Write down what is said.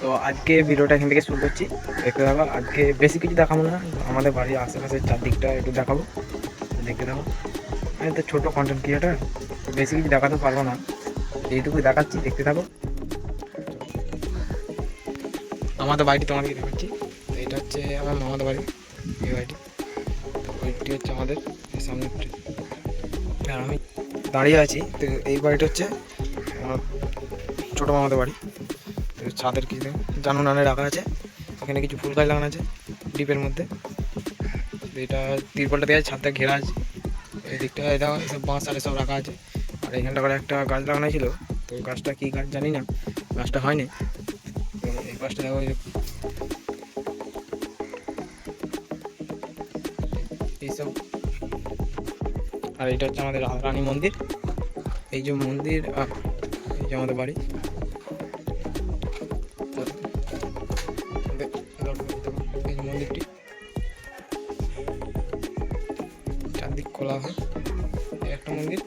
তো আজকে ভিডিওটা এখান থেকে শুরু করছি। দেখতে থাকো, আজকে বেশি কিছু দেখাবো না, আমাদের বাড়ির আশেপাশের চারদিকটা একটু দেখাবো। দেখতে থাকো। আমি তো ছোটো কন্টেন্ট ক্রিয়েটার বেশি কিছু দেখাতে পারব না। এইটুকু দেখাচ্ছি, দেখতে থাকো। আমাদের বাড়িটি তোমাদেরকে দেখাচ্ছি। এটা হচ্ছে আমার মামাদের বাড়ি, এই বাড়িটি। তো ওইটি হচ্ছে আমাদের সামনে আর আমি দাঁড়িয়ে আছি, তো এই বাড়িটা হচ্ছে আমার ছোটো মামাদের বাড়ি। ছাদের কিছু জানুন আনে রাখা আছে। এখানে কিছু ফুল গাছ লাগানো আছে ডিপের মধ্যে। এটা তিরপলটা দেওয়া আছে, ছাদটা ঘেরা আছে। এই দিকটা এটা সব বাঁশ আর সব রাখা আছে। আর এখানটা করে একটা গাছ লাগানো ছিল। তো গাছটা কী গাছ জানি না, গাছটা হয়নি। তো এই গাছটা দেখো এইসব। আর এটা হচ্ছে আমাদের রানী মন্দির। এই যে মন্দির এই যে আমাদের বাড়ি। খোলা হয়। একটা মন্দির।